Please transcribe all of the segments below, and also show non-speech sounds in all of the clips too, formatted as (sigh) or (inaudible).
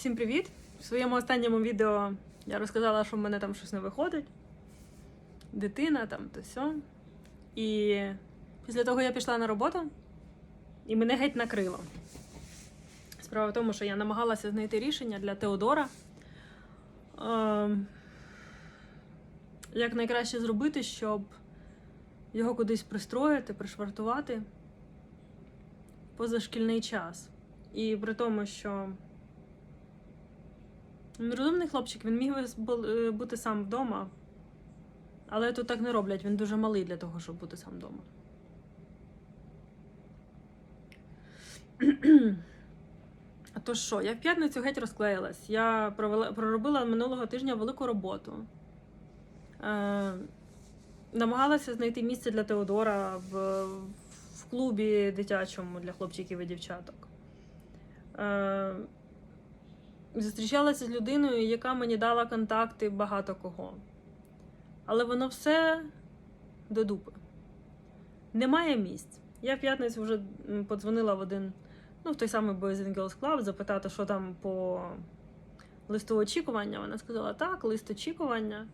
Всім привіт! В своєму останньому відео я розказала, що в мене там щось не виходить. Дитина там то сьо. І після того я пішла на роботу і мене геть накрило. Справа в тому, що я намагалася знайти рішення для Теодора. Ем, як найкраще зробити, щоб його кудись пристроїти, пришвартувати позашкільний час. І при тому, що він розумний хлопчик, він міг е, бути сам вдома. Але тут так не роблять, він дуже малий для того, щоб бути сам вдома. (clears throat) Тож що, я в п'ятницю геть розклеїлась. Я провела, проробила минулого тижня велику роботу. Е, намагалася знайти місце для Теодора в, в клубі дитячому для хлопчиків і дівчаток. Е, зустрічалася з людиною, яка мені дала контакти багато кого. Але воно все до дупи. Немає місць. Я в п'ятницю вже подзвонила в один, ну, в той самий Boys and Girls Club, запитати, що там по листу очікування. Вона сказала, так, лист очікування.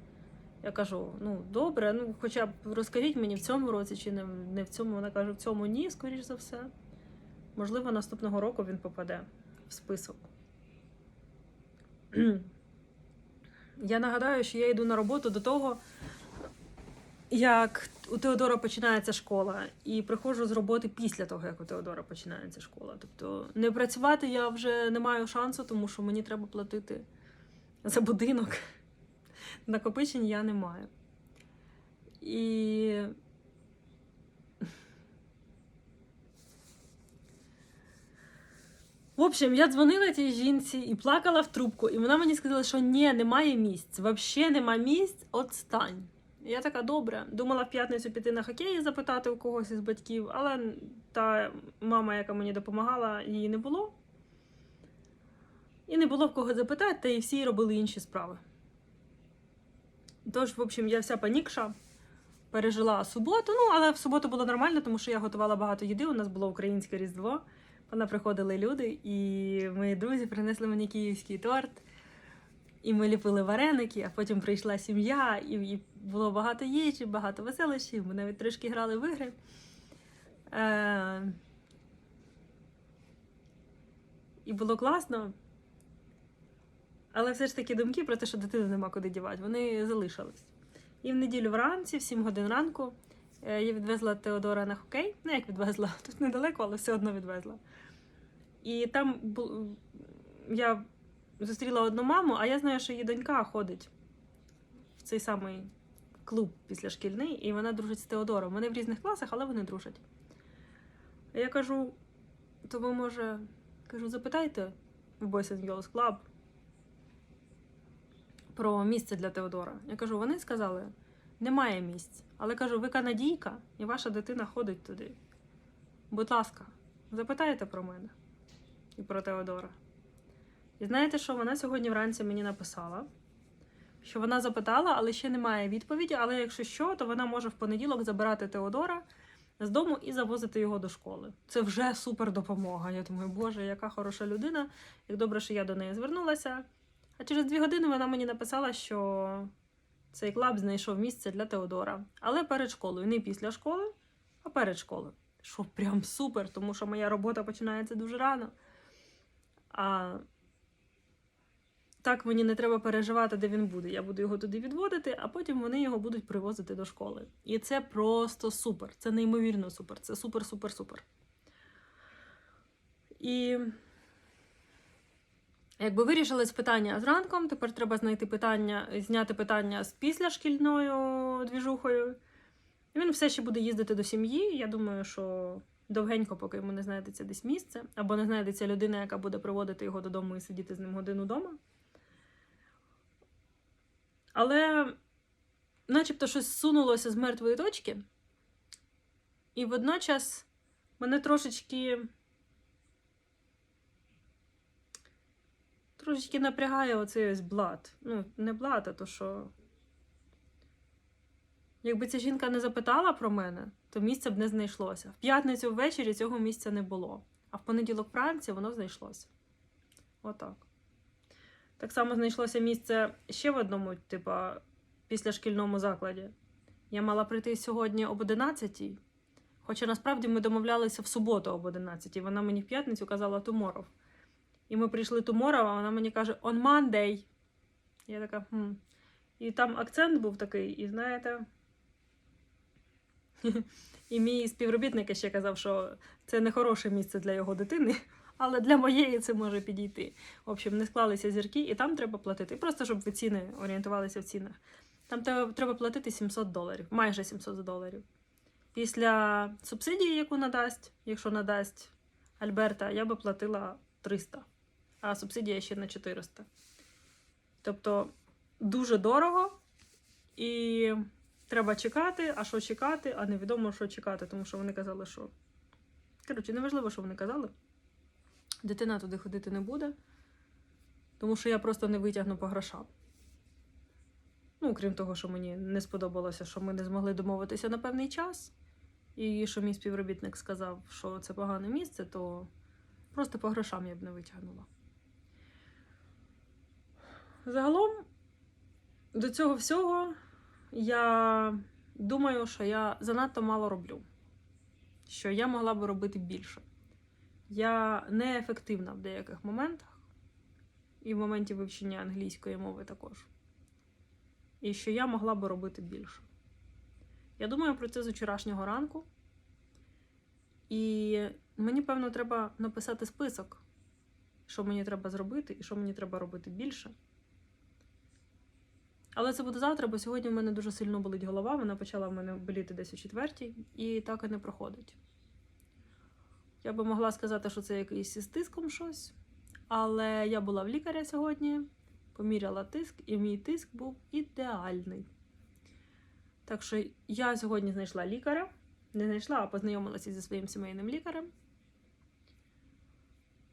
Я кажу, ну добре, ну хоча б розкажіть мені в цьому році чи не, не в цьому. Вона каже, в цьому ні, скоріш за все. Можливо, наступного року він попаде в список. (clears throat) Я нагадаю, що я йду на роботу до того, як у Теодора починається школа, і приходжу з роботи після того, як у Теодора починається школа. Тобто не працювати я вже не маю шансу, тому що мені треба платити за будинок. (laughs) Накопичень я не маю. І В общем, я дзвонила тій жінці і плакала в трубку, і вона мені сказала, що ні, немає місць. Взагалі нема місць, отстань. Я така добре. Думала в п'ятницю піти на хокей і запитати у когось із батьків, але та мама, яка мені допомагала, її не було. І не було в кого запитати, та і всі робили інші справи. Тож, в общем, я вся панікша пережила суботу. Ну, але в суботу було нормально, тому що я готувала багато їди. У нас було українське різдво. Вона приходили люди, і мої друзі принесли мені київський торт. І ми ліпили вареники, а потім прийшла сім'я, і, було багато їжі, багато веселощів. Ми навіть трішки грали в ігри. Е... І було класно. Але все ж таки думки про те, що дитину нема куди дівати, вони залишились. І в неділю вранці, в 7 годин ранку, я відвезла Теодора на хокей. Ну, як відвезла? (laughs) Тут недалеко, але все одно відвезла. І там бу- я зустріла одну маму, а я знаю, що її донька ходить в цей самий клуб післяшкільний, і вона дружить з Теодором. Вони в різних класах, але вони дружать. Я кажу: то ви, може, кажу, запитайте в Boys and Girls Club про місце для Теодора. Я кажу, вони сказали, немає місць. Але кажу, ви канадійка, і ваша дитина ходить туди. Будь ласка, запитайте про мене і про Теодора. І знаєте, що вона сьогодні вранці мені написала? Що вона запитала, але ще немає відповіді. Але якщо що, то вона може в понеділок забирати Теодора з дому і завозити його до школи. Це вже супер допомога. Я думаю, боже, яка хороша людина. Як добре, що я до неї звернулася. А через дві години вона мені написала, що цей клаб знайшов місце для Теодора. Але перед школою, не після школи, а перед школою. Що прям супер, тому що моя робота починається дуже рано. А так мені не треба переживати, де він буде. Я буду його туди відводити, а потім вони його будуть привозити до школи. І це просто супер. Це неймовірно супер. Це супер, супер, супер. І якби вирішилось питання з ранком, тепер треба знайти питання, зняти питання з післяшкільною двіжухою. І він все ще буде їздити до сім'ї. Я думаю, що довгенько, поки йому не знайдеться десь місце, або не знайдеться людина, яка буде приводити його додому і сидіти з ним годину вдома. Але, начебто, щось сунулося з мертвої точки, і водночас мене трошечки. Трошечки напрягає оцей ось блат. Ну, не блат, а то що. Якби ця жінка не запитала про мене, то місця б не знайшлося. В п'ятницю ввечері цього місця не було. А в понеділок вранці воно знайшлося. Отак. Так само знайшлося місце ще в одному, типу, післяшкільному закладі. Я мала прийти сьогодні об 11 Хоча насправді ми домовлялися в суботу об 11 Вона мені в п'ятницю казала tomorrow. І ми прийшли tomorrow, а вона мені каже on Monday. Я така, хм. І там акцент був такий, і знаєте. І мій співробітник ще казав, що це не хороше місце для його дитини, (laughs) але для моєї це може підійти. В общем, не склалися зірки, і там треба платити. Просто щоб ви ціни орієнтувалися в цінах. Там треба платити 700 доларів, майже 700 доларів. Після субсидії, яку надасть, якщо надасть Альберта, я би платила 300, а субсидія ще на 400. Тобто дуже дорого і треба чекати, а що чекати, а невідомо, що чекати, тому що вони казали, що. Коротше, неважливо, що вони казали. Дитина туди ходити не буде, тому що я просто не витягну по грошам. Ну, крім того, що мені не сподобалося, що ми не змогли домовитися на певний час, і що мій співробітник сказав, що це погане місце, то просто по грошам я б не витягнула. Загалом, до цього всього я думаю, що я занадто мало роблю, що я могла би робити більше. Я неефективна в деяких моментах, і в моменті вивчення англійської мови також. І що я могла би робити більше. Я думаю про це з вчорашнього ранку. І мені, певно, треба написати список, що мені треба зробити і що мені треба робити більше. Але це буде завтра, бо сьогодні в мене дуже сильно болить голова. Вона почала в мене боліти десь о четвертій, і так і не проходить. Я би могла сказати, що це якийсь із тиском щось, але я була в лікаря сьогодні, поміряла тиск, і мій тиск був ідеальний. Так що я сьогодні знайшла лікаря. Не знайшла, а познайомилася зі своїм сімейним лікарем.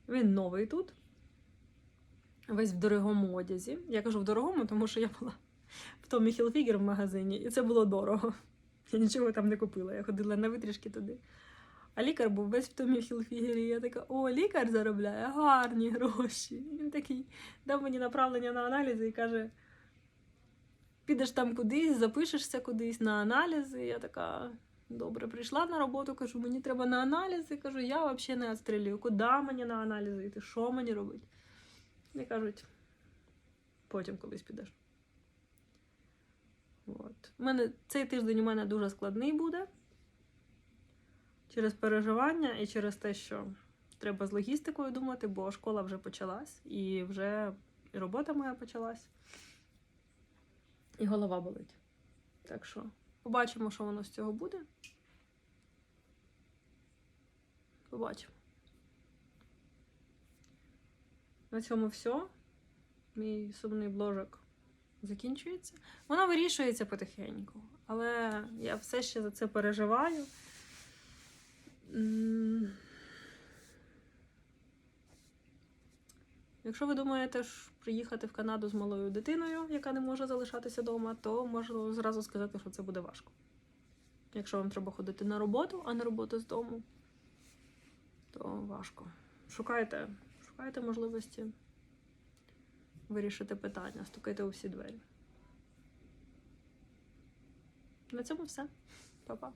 Він новий тут. Весь в дорогому одязі. Я кажу в дорогому, тому що я була в Томі Хілфігер в магазині, і це було дорого. (laughs) Я нічого там не купила. Я ходила на витрішки туди. А лікар був весь в Томі Хілфігері. Я така: о, лікар заробляє гарні гроші. Він такий дав мені направлення на аналізи і каже: підеш там кудись, запишешся кудись на аналізи. Я така. Добре, прийшла на роботу, кажу, мені треба на аналізи. Кажу, я взагалі не відстрілюю. Куди мені на аналізи йти? Що мені робити? І кажуть, потім колись підеш. Мене, цей тиждень у мене дуже складний буде. Через переживання і через те, що треба з логістикою думати, бо школа вже почалась, і вже робота моя почалась. І голова болить. Так що побачимо, що воно з цього буде. Побачимо. На цьому все. Мій сумний бложок закінчується. Воно вирішується потихеньку, але я все ще за це переживаю. Якщо ви думаєте приїхати в Канаду з малою дитиною, яка не може залишатися вдома, то можу зразу сказати, що це буде важко. Якщо вам треба ходити на роботу, а не роботу з дому, то важко. Шукайте, шукайте можливості вирішити питання, стукайте у всі двері. На цьому все. Па-па.